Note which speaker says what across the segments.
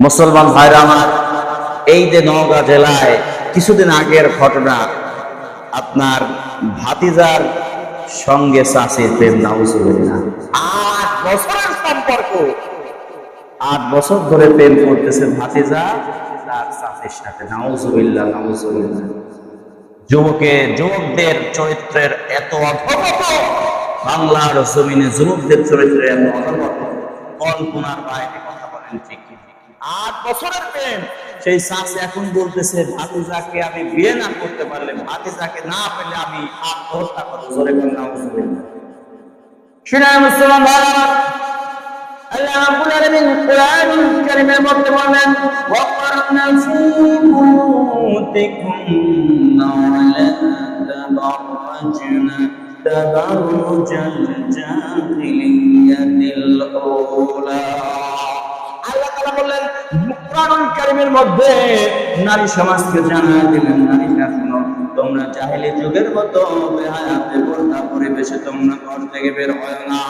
Speaker 1: মুসলমান ভাইরা আমার, এই যে নওগাঁ জেলায় কিছুদিন আগের ঘটনা, আপনার ভাতিজার সঙ্গে চাষের প্রেম নাউজুবিল্লাহ আট বছরের সম্পর্ক। আট বছর ধরে প্রেম করতেছে ভাতিজা, তার চাষের সাথে। যুবকে, যুবকদের চরিত্রের এত অধপত বাংলার জমিনে যুবকদের চরিত্রের এত অধপত কল্পনার বাইরে কথা বলেন ঠিক? আট বছরের প্রেম। সেই শাস এখন বলতেছে, ভাতিজাকে আমি বিয়ে না করতে পারলে, ভাতিজাকে না পেলে আমি আত্মহত্যা করব। জোরে করে নাউজুবিল্লাহ শুনে মুসলমান ভাইরা, আল্লাহ রাব্বুল আলামিন কোরআন কারীমের মধ্যে বলেন ওয়াকরানা ফী বুয়ুতিকুন্না ওয়ালা তাবাররাজনা তাবাররুজাল জাহিলিয়াতিল উলা বললেন কোরআন কারীমের মধ্যে নারী সমাজকে জানা দিলেন নারীরা শুনো, তোমরা জাহেলি যুগের মতো বেহায়াতে পর্দা পরিবেশে তোমরা ঘর থেকে বের হয় না।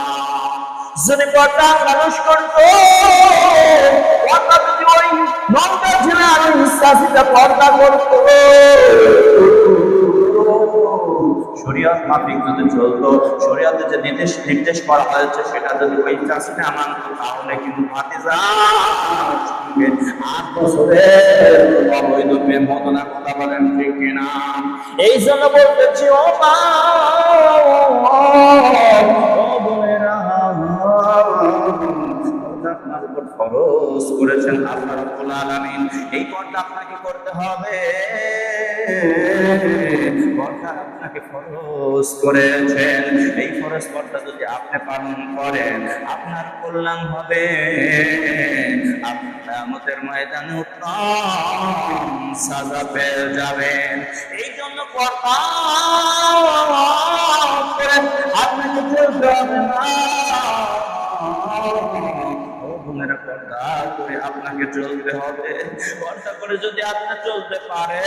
Speaker 1: যদি পর্দা মানুষ করতো পর্দা যদি ওই নন্দা ছেলে পর্দা করতো শরীয়ত মাফিক যদি চলতো, শরীয়তে যে নির্দেশ নির্দেশ করা হয়েছে, সেটা যদি ওই চাষিটা মানতো তাহলে কিন্তু এই জন্য বলতেছি, ও উপর ফরজ করেছেন আল্লাহ রাব্বুল আলামিন। এই পর্দা আপনাকে করতে হবে। পর্দা আপনাকে ফরজ করেছেন। এই ফরজ পর্দা যদি আপনি পালন করেন, আপনার কল্যাণ হবে। আপনি আমাদের ময়দানে উত্তম সাজা পেয়ে যাবেন। এই জন্য পর্দা করে আপনাকে চলতে হবে। পর্দা করে যদি আপনি চলতে পারে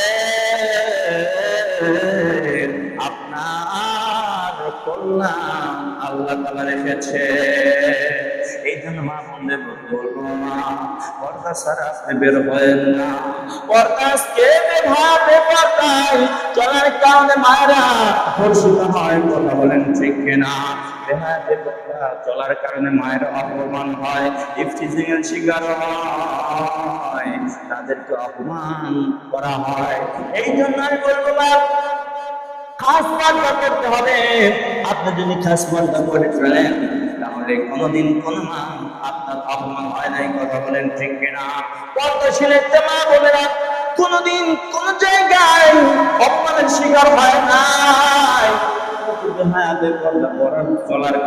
Speaker 1: আপনার কল্যাণ আল্লাহ তালা রেখেছে। এই জন্য মা বন্ধে বলব, মা, পর্দা ছাড়া আপনি বের হয়েন না। পর্দা আজকে বেভাবে পর্দায় চলার কারণে মায়েরা ধর্ষিত হয়, কথা বলেন ঠিক কিনা? চলার কারণে মায়ের অপমান হয় এর শিকার হয়, তাদেরকে অপমান করা হয়। এই জন্য আমি বলব খাস পর্দা করতে হবে। আপনি যদি খাস পর্দা করে চলেন, তাহলে কোনোদিন কোন মা আপনার অপমান হয় নাই, কথা বলেন ঠিক কিনা? মা বলে না কোনোদিন কোন জায়গায় অপমানের শিকার হয় নাই হায়াতের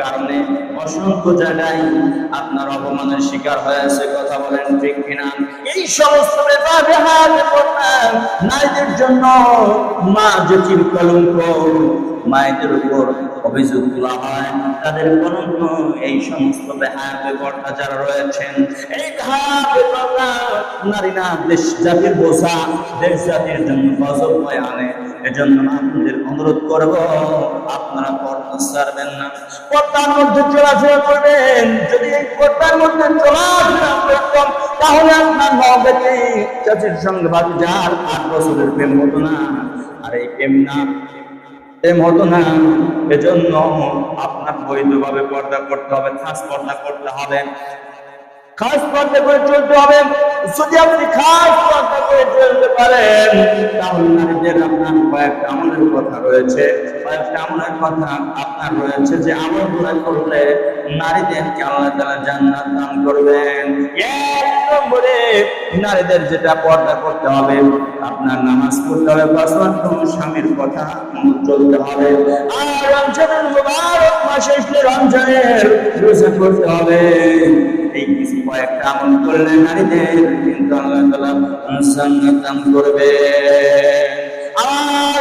Speaker 1: কারণে অসংখ্য জায়গায় আপনার অপমানের শিকার হয়েছে কথা বলেন ঠিক কিনা? এই সমস্ত নারীদের জন্য মা জটিল কলঙ্ক, মায়েদের উপর অভিযোগ তোলা হয়। তাদের কলঙ্ক, এই সমস্ত বেহায়াতে পর্দা যারা রয়েছেন, এই নারী না, দেশ জাতির বোঝা, দেশ জাতির জন্য গজব হয়ে আনে এজন্য আপনাদের অনুরোধ করব, আপনারা পর্দা ছাড়বেন না। পর্দার মধ্যে চলাফেরা করবেন। যদি এই পর্দার মধ্যে চলাফেরা করতাম তাহলে আপনার নবেতে চাচির সঙ্গে ভাবি যার আট বছরের প্রেম হতো না। আর এই প্রেম না, প্রেম হতো না। এজন্য আপনার বৈধভাবে পর্দা করতে হবে, খাস পর্দা করতে হবে। খাস পর্দা করে চলতে হবে। যদি আপনি খাস পর্দা পারেন। তাহলে নারীদের আপনার কয়েকটা আমলের কথা রয়েছে। কয়েকটা আমলের কথা আপনার রয়েছে যে আমলগুলো করলে নারীদেরকে আল্লাহ তালা জান্নাত দান করবেন। এক নম্বরে নারীদের যেটা পর্দা করতে হবে আপনার নামাজ পড়তে হবে, পাঁচ স্বামীর কথা চলতে হবে। আর করতে হবে। এই কিছু কয়েকটা নারীদের কিন্তু করবে। আমার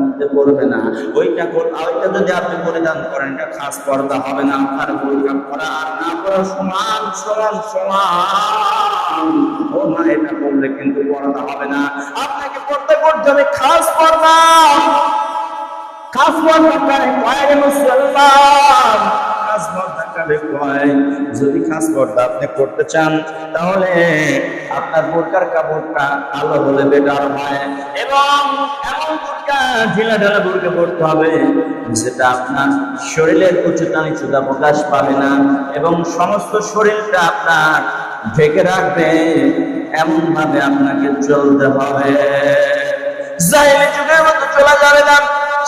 Speaker 1: মধ্যে পড়বে না। ওইটা ওইটা যদি আপনি পরিধান করেন, এটা খাস পর্দা হবে না, আপনার পরিধান করা আর না করা সমান সমান সমান। না এটা করলে কিন্তু পর্দা হবে না। আপনাকে পড়তে করতে হবে খাস পর্দা। খাস পর্দা কয়েক কয় মুসলমান খাস পর্দা কারে কয়, যদি খাস পর্দা আপনি করতে চান, তাহলে আপনার বোরকার কাপড়টা কালো হলে বেটার হয়। এবং এমন বোরকা ঢিলা ঢালা বোরকা পড়তে হবে, যেটা আপনার শরীরের উচ্চতা নিচুতা প্রকাশ পাবে না, এবং সমস্ত শরীরটা আপনার ঢেকে রাখবে এমন ভাবে আপনাকে চলতে হবে। জাহিলি যুগের মতো চলা যাবে না।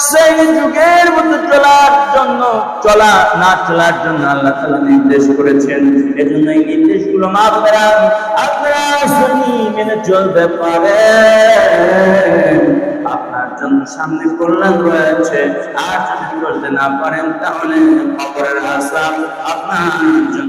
Speaker 1: সেই যুগের মতো চলার জন্য, চলা না চলার জন্য আল্লাহ তাআলা নির্দেশ করেছেন। এজন্য এই নির্দেশগুলো আপনারা আপনারা শুনি মেনে চলতে পারে আপনার জন্য সামনে কল্যাণ রয়েছে। আর যদি চলতে না পারেন, তাহলে খবরের আশা আপনার জন্য